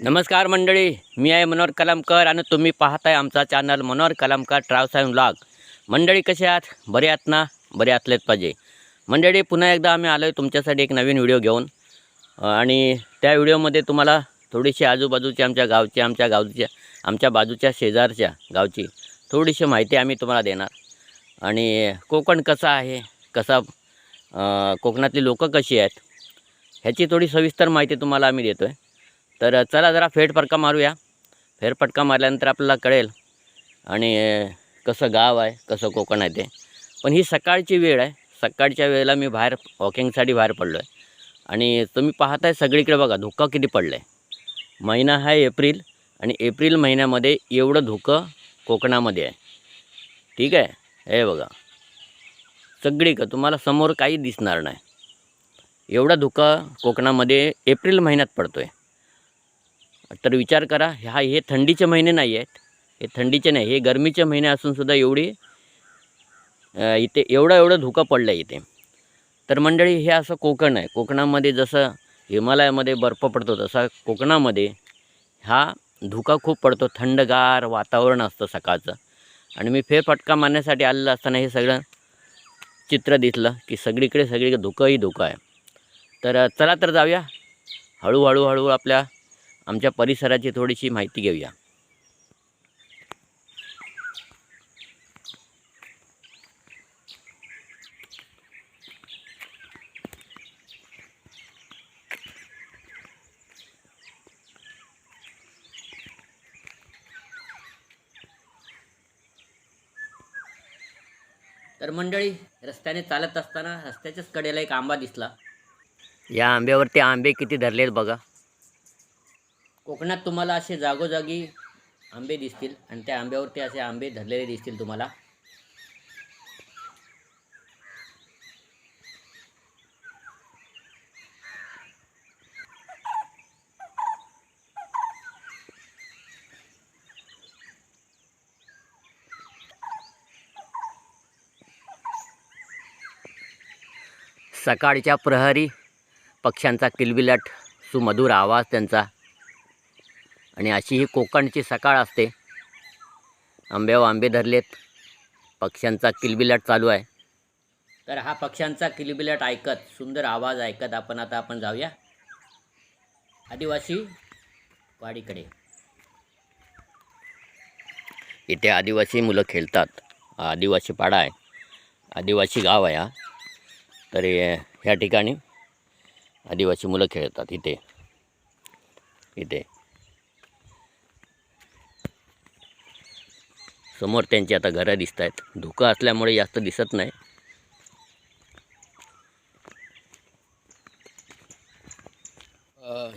नमस्कार मंडळी मी आहे मनोहर कलामकर आणि तुम्ही पाहताय आमचा channel Manohar Kalamkar travels and मंडळी कसे आहात? बरे आहात ना? बरे असलेच पाहिजे. मंडळी पुन्हा एकदा आम्ही आलो आहे तुमच्यासाठी एक नवीन व्हिडिओ घेऊन. आणि त्या व्हिडिओमध्ये तुम्हाला थोडीशी आजूबाजूची आमच्या गावची आमच्या गावच्या आमच्या बाजूच्या शेजारच्या गावची थोडीशी माहिती आम्ही तुम्हाला देणार. आणि कोकण कसा आहे? कसा कोकणातली लोकं कशी आहेत? ह्याची थोडी सविस्तर माहिती तुम्हाला आम्ही देतो आहे तर चला जरा फेरफटका मारूया. फेरफटका मारल्यानंतर आपल्याला कळेल आणि कसं गाव आहे कसं कोकण आहे ते. पण ही सकाळची वेळ आहे. सकाळच्या वेळेला मी बाहेर वॉकिंगसाठी बाहेर पडलो आहे आणि तुम्ही पाहताय सगळीकडे बघा धुकं किती पडलं आहे महिना आहे एप्रिल आणि एप्रिल महिन्यामध्ये एवढं धुकं कोकणामध्ये आहे. ठीक आहे? हे बघा. सगळीकडं तुम्हाला समोर काही दिसणार नाही. एवढं धुकं कोकणामध्ये एप्रिल महिन्यात पडतो आहे तर विचार करा ह्या हे थंडीचे महिने नाही आहेत. हे थंडीचे नाही हे गरमीचे महिने असूनसुद्धा एवढी इथे एवढं एवढं धुकं पडलं आहे इथे. तर मंडळी हे असं कोकण आहे. कोकणामध्ये जसं हिमालयामध्ये बर्फ पडतो तसा कोकणामध्ये हा धुका खूप पडतो. थंडगार वातावरण असतं सकाळचं. आणि मी फेरफटका मारण्यासाठी आलेलं असताना हे सगळं चित्र दिसलं की सगळीकडे सगळीकडे धुकंही धुकं आहे. तर चला तर जाऊया. हळूहळू हळू आपल्या आमच्या परिसराची थोडीशी माहिती घेऊया. तर मंडळी रस्त्याने चालत असताना रस्त्याच्याच कडेला एक आंबा दिसला. या आंब्यावरती आंबे किती धरलेत बघा. कोकणात तुम्हाला असे जागोजागी आंबे दिसतील आणि त्या आंब्यावरती असे आंबे धरलेले दिसतील तुम्हाला. सकाळच्या प्रहरी पक्ष्यांचा किलबिलाट सुमधुर आवाज त्यांचा. आणि अशी ही कोकणची सकाळ असते. आंब्यावर आंबे धरलेत. पक्ष्यांचा किलबिलाट चालू आहे. तर हा पक्ष्यांचा किलबिलाट ऐकत सुंदर आवाज ऐकत आपण आता आपण जाऊया. आदिवासी वाडीकडे. इथे आदिवासी मुलं खेळतात. हा आदिवासी पाडा आहे. आदिवासी गाव आहे हा. तर ह्या ठिकाणी आदिवासी मुलं खेळतात इथे. इथे. समोर त्यांची आता घरं दिसत आहेत धुकं असल्यामुळे जास्त दिसत नाही.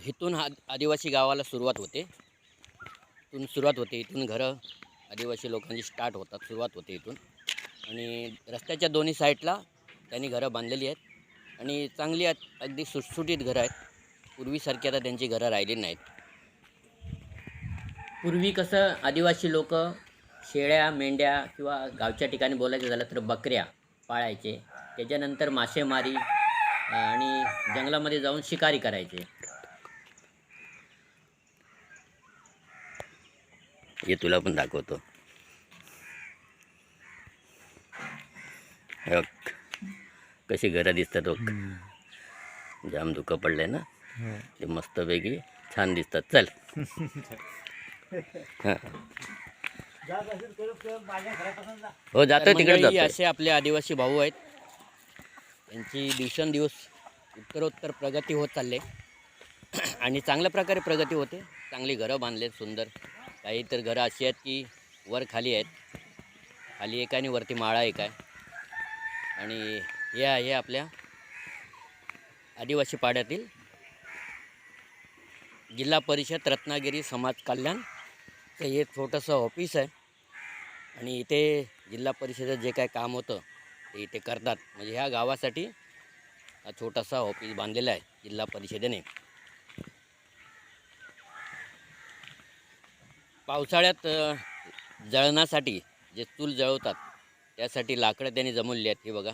इथून हा आदिवासी गावाला सुरुवात होते. इथून सुरुवात होते इथून घरं आदिवासी लोकांची स्टार्ट होतात सुरुवात होते इथून. आणि रस्त्याच्या दोन्ही साईडला त्यांनी घरं बांधलेली आहेत. आणि चांगली आहेत अगदी सुटसुटीत घरं आहेत. पूर्वीसारखी आता त्यांची घरं राहिली नाहीत. पूर्वी कसं आदिवासी लोक शेळ्या मेंढ्या किंवा गावच्या ठिकाणी बोलायचं झालं तर बकऱ्या पाळायचे. त्याच्यानंतर मासेमारी आणि जंगलामध्ये जाऊन शिकारी करायचे. हे तुला पण दाखवतो. कशी घरं दिसतात जाम धुकं पडलंय ना? ते मस्तपैकी छान दिसतात. चल. हां. हो जातो तिकडे जातो असे आपले आदिवासी भाऊ आहेत. त्यांची दिवसेंदिवस उत्तरोत्तर प्रगती होत चालले आणि चांगल्या प्रकारे प्रगती होते. चांगली घरं बांधलेत सुंदर. काही तर घरं अशी आहेत की वर खाली आहेत. खाली एक आहे आणि वरती माळा एक आहे. आणि हे आहे आपल्या आदिवासी पाड्यातील जिल्हा परिषद रत्नागिरी समाज कल्याणचं हे छोटंसं ऑफिस आहे. आणि इथे जिल्हा परिषदेचं जे काय काम होतं ते इथे करतात. म्हणजे ह्या गावासाठी हा छोटासा ऑफिस बांधलेला आहे जिल्हा परिषदेने. पावसाळ्यात जळणासाठी जे चूल जळवतात त्यासाठी लाकडं त्यांनी जमवली आहेत. हे बघा.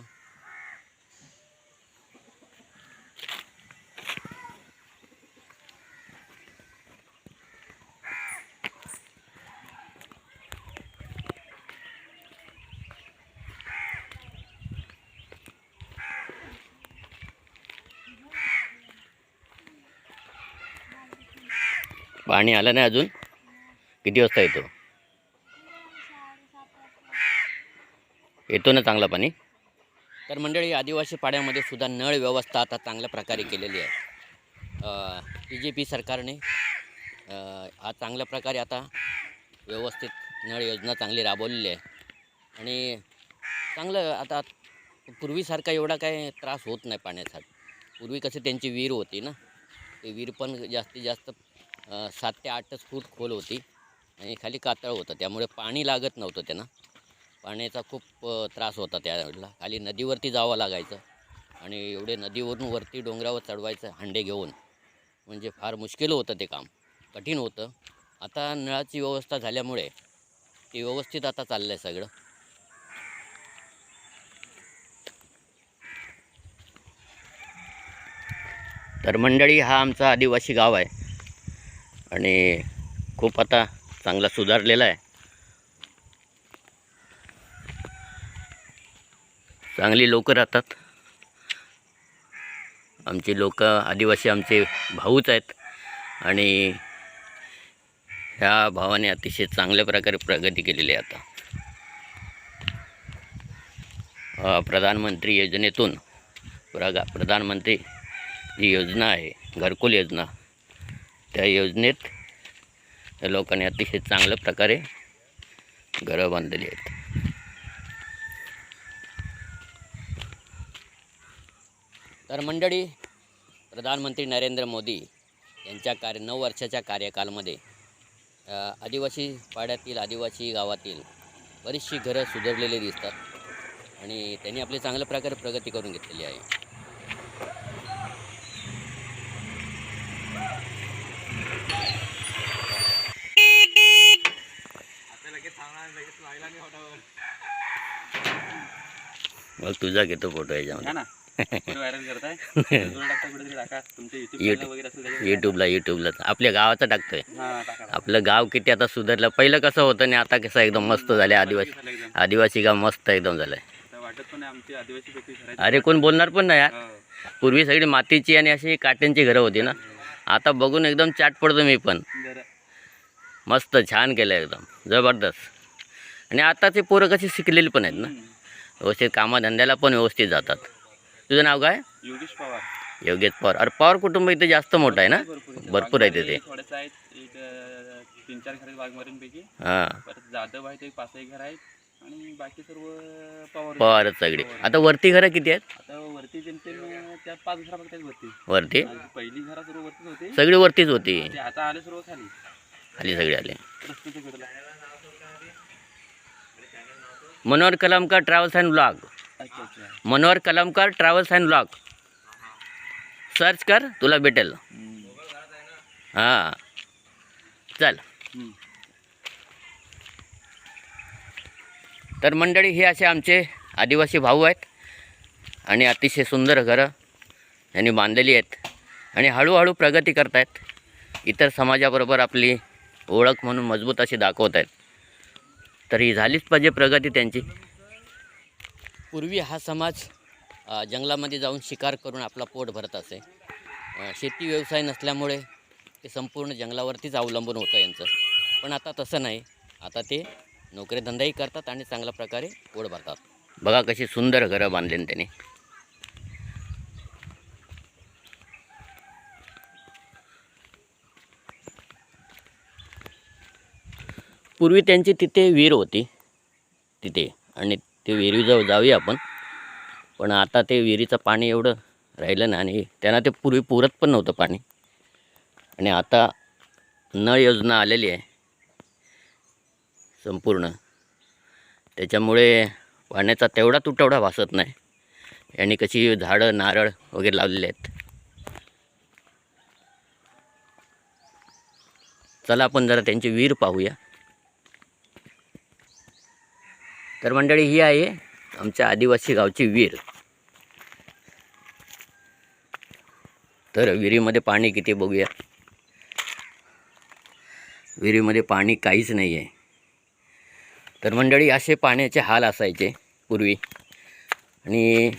पाणी आलं नाही अजून. किती वाजता येतो? येतो ना चांगला पाणी. तर मंडळी आदिवासी पाड्यामध्ये सुद्धा नळ व्यवस्था आता चांगल्या प्रकारे केलेली आहे. बी जे पी सरकारने हा चांगल्या प्रकारे आता व्यवस्थित नळ योजना चांगली राबवलेली आहे. आणि चांगलं आता पूर्वीसारखा एवढा काय त्रास होत नाही पाण्याचा. पूर्वी कशी त्यांची विहीर होती ना ते विहीर पण जास्तीत जास्त सात ते आठच फूट खोल होती आणि खाली कातळ होतं. त्यामुळे पाणी लागत नव्हतं त्यांना. पाण्याचा खूप त्रास होता त्यावेळेला. खाली नदीवरती जावं लागायचं आणि एवढे नदीवरून वरती डोंगरावर चढवायचं हांडे घेऊन. म्हणजे फार मुश्किल होतं ते काम. कठीण होतं. आता नळाची व्यवस्था झाल्यामुळे ते व्यवस्थित आता चाललं आहे सगळं. तर मंडळी हा आमचा आदिवासी गाव आहे. आणि खूप आता चांगला सुधारलेला आहे. चांगली लोकं राहतात. आमची लोक आदिवासी आमचे भाऊच आहेत. आणि ह्या भावाने अतिशय चांगल्या प्रकारे प्रगती केलेली आहे आता. प्रधानमंत्री योजनेतून प्रगा प्रधानमंत्री जी योजना आहे घरकुल योजना त्या योजनेत लोकांनी अतिशय चांगल्या प्रकारे घरं बांधलेली आहेत. तर मंडळी प्रधानमंत्री नरेंद्र मोदी यांच्या कार्य नऊ वर्षाच्या कार्यकालामध्ये आदिवासी पाड्यातील आदिवासी गावातील बरीचशी घरं सुधारलेली दिसतात आणि त्यांनी आपली चांगल्या प्रकारे प्रगती करून घेतलेली आहे. मग तुझा घेतो फोटो याच्यामध्ये त्याच्यावर यूट्यूबला यूट्यूबला आपल्या गावाचं टाकतोय. टाका टाका. आपलं गाव किती आता सुधारलं. पहिलं कसं होतं आणि आता कसं एकदम मस्त झालं आदिवासी. आदिवासी गाव मस्त एकदम झालंय. अरे कोण बोलणार पण नाही यार हो. पूर्वी सगळी मातीची आणि अशी काट्यांची घरं होती ना? आता बघून एकदम चाट पडतो मी पण. मस्त छान केलं एकदम. जबरदस्त. आणि आताचे पोरं कशी शिकलेली पण आहेत ना. व्यवस्थित कामाधंद्याला पण व्यवस्थित जातात. तुझं नाव काय? योगेश पवार. योगेश पवार. अरे पवार कुटुंब इथे जास्त मोठं आहे ना? भरपूर आहे तिथे थोडेसे आहेत एक अं, तीन चार घर आहेत वाघमारींपैकी हां. परत जाधव आहेत एक पाच एक घर आहेत. आणि बाकी सर्व पवार पवारच सगळी. आता वरती घरं किती आहेत? आता वरती जेमतेम त्या पाच घरा बघतात वरती. वरती? आणि पहिली घरा सर्व वरतीच होती. सगळी वरतीच होती. ते आता आले सर्व खाली. खाली सगळे आले. Manohar Kalamkar travels and blog Manohar Kalamkar travels and blog search कर तुला भेटेल. हां. चल. तर मंडळी हे असे आमचे आदिवासी भाऊ आहेत. आणि अतिशय सुंदर घरं यांनी बांधलेली आहेत. आणि हळूहळू प्रगती करत आहेत इतर समाजाबरोबर आपली ओळख म्हणून मजबूत अशी दाखवत आहेत तर ही झालीच पाहिजे प्रगती त्यांची. पूर्वी हा समाज जंगलामध्ये जाऊन शिकार करून आपला पोट भरत असे. शेती व्यवसाय नसल्यामुळे ते संपूर्ण जंगलावरतीच अवलंबून होतं यांचं. पण आता तसं नाही. आता ते नोकरीधंदाही करतात आणि चांगल्या प्रकारे पोट भरतात. बघा कशी सुंदर घरं बांधली त्यांनी. पूर्वी त्यांची तिथे विहीर होती. तिथे. आणि ते विहिरीजवळ जाऊया आपण. पण आता ते विहिरीचं पाणी एवढं राहिलं ना आणि त्यांना ते पूर्वी पुरत पण नव्हतं पाणी. आणि आता नळ योजना आलेली आहे. संपूर्ण. त्याच्यामुळे पाण्याचा तेवढा तुटवडा भासत नाही. यांनी कशी झाडं नारळ वगैरे लावलेले आहेत. चला आपण जरा त्यांची विहीर पाहूया. तर मंडळी ही आहे आमच्या आदिवासी गावची विहीर. तर विहिरीमध्ये पाणी किती बघूया. विहिरीमध्ये पाणी काहीच नाही आहे तर मंडळी असे पाण्याचे हाल असायचे पूर्वी. आणि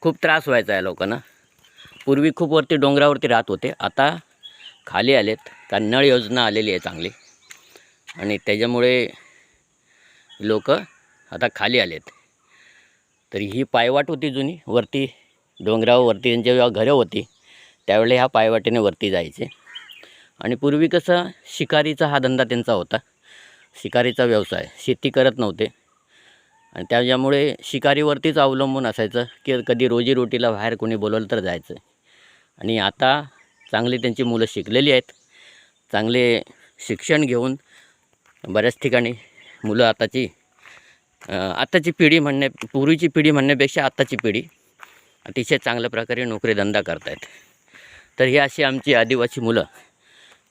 खूप त्रास व्हायचा या लोकांना. पूर्वी खूप वरती डोंगरावरती राहत होते. आता खाली आलेत. कारण नळ योजना आलेली आहे चांगली. आणि त्याच्यामुळे लोक आता खाली आलेत. तर ही पायवाट होती जुनी वरती डोंगरावरती त्यांच्या जेव्हा घरं होती त्यावेळेला ह्या पायवाटेने वरती जायचे. आणि पूर्वी कसं शिकारीचा हा धंदा त्यांचा होता. शिकारीचा व्यवसाय शेती करत नव्हते. आणि त्याच्यामुळे शिकारीवरतीच अवलंबून असायचं की कधी रोजीरोटीला बाहेर कोणी बोलवलं तर जायचं. आणि आता चांगली त्यांची मुलं शिकलेली आहेत. चांगले शिक्षण घेऊन बऱ्याच ठिकाणी मुलं आताची आत्ताची पिढी म्हणणे पूर्वीची पिढी म्हणण्यापेक्षा आत्ताची पिढी अतिशय चांगल्या प्रकारे नोकरीधंदा करतायत. तर ही अशी आमची आदिवासी मुलं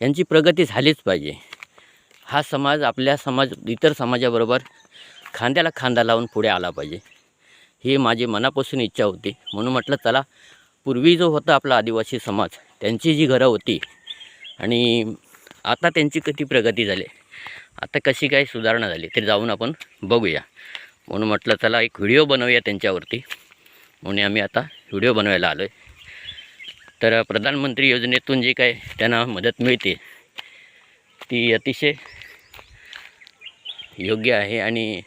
यांची प्रगती झालीच पाहिजे. हा समाज आपल्या समाज इतर समाजाबरोबर खांद्याला खांदा लावून पुढे आला पाहिजे. ही माझी मनापासून इच्छा होती. म्हणून म्हटलं चला पूर्वी जो होता आपला आदिवासी समाज त्यांची जी घरं होती आणि आता त्यांची किती प्रगती झाली. आता कशी काय सुधारणा झाली ते जाऊन आपण बघूया. म्हणून म्हटलं चला एक व्हिडिओ बनवूया त्यांच्यावरती. म्हणून आम्ही आता व्हिडिओ बनवायला आलो आहे तर प्रधानमंत्री योजनेतून जे काय त्यांना मदत मिळते ती अतिशय योग्य आहे आणि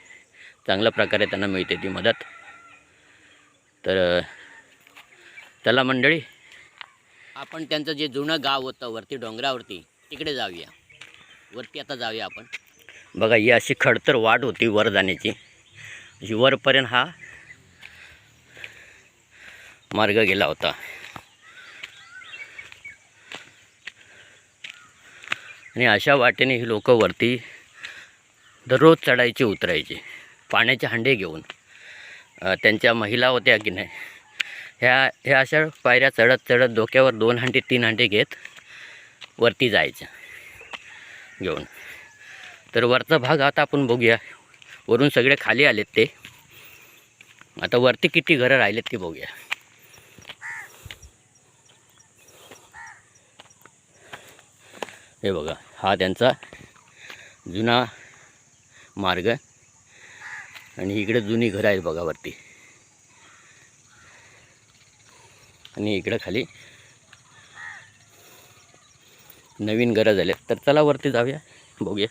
चांगल्या प्रकारे त्यांना मिळते ती मदत. तर चला मंडळी आपण त्यांचं जे जुनं गाव होतं वरती डोंगरावरती तिकडे जाऊया. वरती आता जाऊया आपण. बघा ही अशी खडतर वाट होती वर जाण्याची अशी वरपर्यंत हा मार्ग गेला होता. आणि अशा वाटेने ही लोक वरती दररोज चढायचे उतरायचे. पाण्याचे हांडे घेऊन. त्यांच्या महिला होत्या की नाही ह्या ह्या अशा पायऱ्या चढत चढत डोक्यावर दोन हांडे तीन हांडे घेत वरती जायचं घेऊन. तर वरचा भाग आता आपण बघूया. वरून सगळे खाली आलेत ते. आता वरती किती घरं राहिलेत ते बघूया. हे बघा हा त्यांचा जुना मार्ग. आणि इकडे जुनी घरं आहेत बघा वरती. आणि इकडं खाली नवीन घरं आल्या तर चला वरती जाऊया बघूया.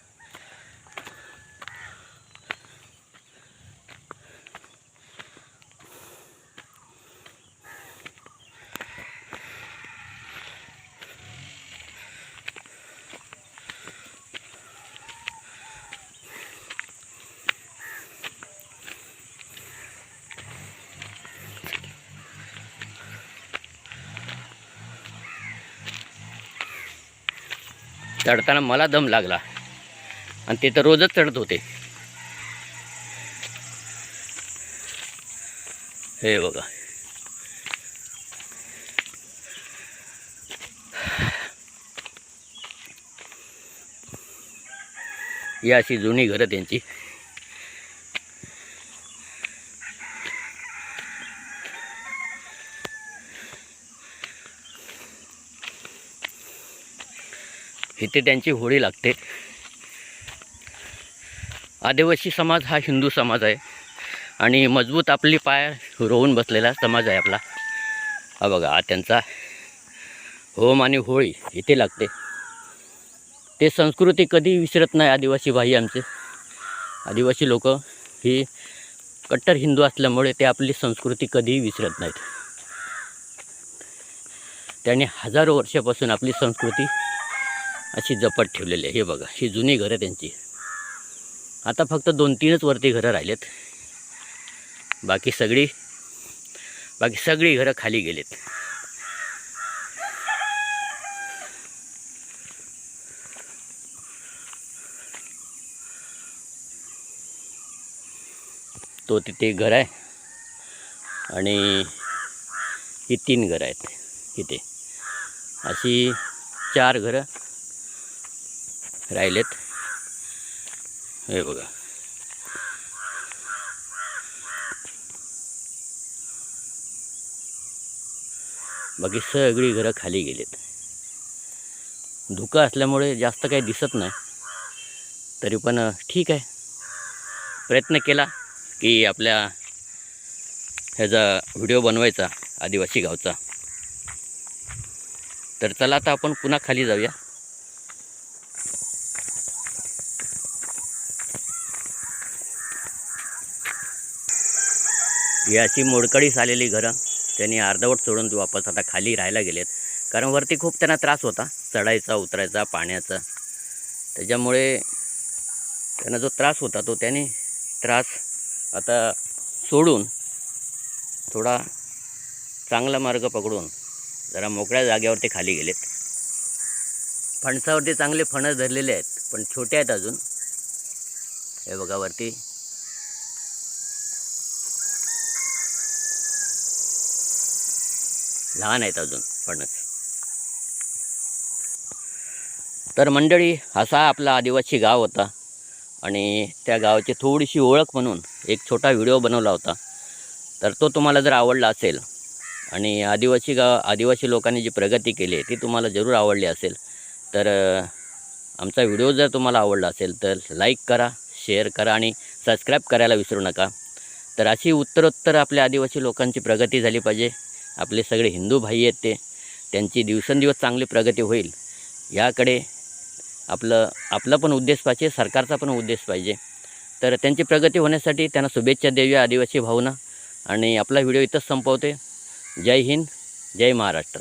चढताना मला दम लागला. आणि ते तर रोजच चढत होते. हे बघा. ही अशी जुनी घरं त्यांची. इथे त्यांची होळी लागते. आदिवासी समाज हा हिंदू समाज आहे. आणि मजबूत आपली पाय रोवून बसलेला समाज आहे आपला. हा बघा त्यांचा होम आणि होळी इथे लागते. ते संस्कृती कधी विसरत नाही आदिवासी भाई आमचे. आदिवासी लोक ही कट्टर हिंदू असल्यामुळे ते आपली संस्कृती कधीही विसरत नाहीत. त्यांनी हजारो वर्षापासून आपली संस्कृती अशी जपत ठेवलेली आहे. हे बघा ही जुनी घरं त्यांची. आता फक्त दोन तीनच वरती घरं राहिलेत. बाकी सगळी बाकी सगळी घरं खाली गेलेत. तो तिथे घर आहे. आणि ही तीन घरं आहेत इथे. अशी चार घरं राहिलेत. हे बघा. बाकी सगळी घरं खाली गेलीत. धुकं असल्यामुळे जास्त काही दिसत नाही. तरी पण ठीक आहे. प्रयत्न केला की आपल्या ह्याचा व्हिडिओ बनवायचा आदिवासी गावचा. तर चला आता आपण पुन्हा खाली जाऊया. ही अशी मोडकळीस आलेली घरं त्यांनी अर्धवट सोडून वापस आता खाली राहायला गेलेत. कारण वरती खूप त्यांना त्रास होता चढायचा उतरायचा पाण्याचा. त्याच्यामुळे त्यांना जो त्रास होता तो त्यांनी त्रास आता सोडून थोडा चांगला मार्ग पकडून जरा मोकळ्या जागेवरती खाली गेलेत. फणसावरती चांगले फणस धरलेले आहेत पण छोटे आहेत अजून. हे बघा वरती लहान आहेत अजून फणस तर मंडळी असा आपला आदिवासी गाव होता आणि त्या गावाची थोडीशी ओळख म्हणून एक छोटा व्हिडिओ बनवला होता. तर तो तुम्हाला जर आवडला असेल आणि आदिवासी गाव आदिवासी लोकांनी जी प्रगती केली आहे ती तुम्हाला जरूर आवडली असेल तर आमचा व्हिडिओ जर तुम्हाला आवडला असेल तर लाईक करा शेअर करा आणि सबस्क्राईब करायला विसरू नका. तर अशी उत्तरोत्तर आपल्या आदिवासी लोकांची प्रगती झाली पाहिजे. आपले सगळे हिंदू भाई आहेत ते त्यांची दिवसेंदिवस चांगली प्रगती होईल. याकडे आपलं आपला पण उद्देश पाहिजे सरकारचा पण उद्देश पाहिजे. तर त्यांची प्रगती होण्यासाठी त्यांना शुभेच्छा देऊया आदिवासी भावना आणि आपला व्हिडिओ इथंच संपवते. जय हिंद जय महाराष्ट्र.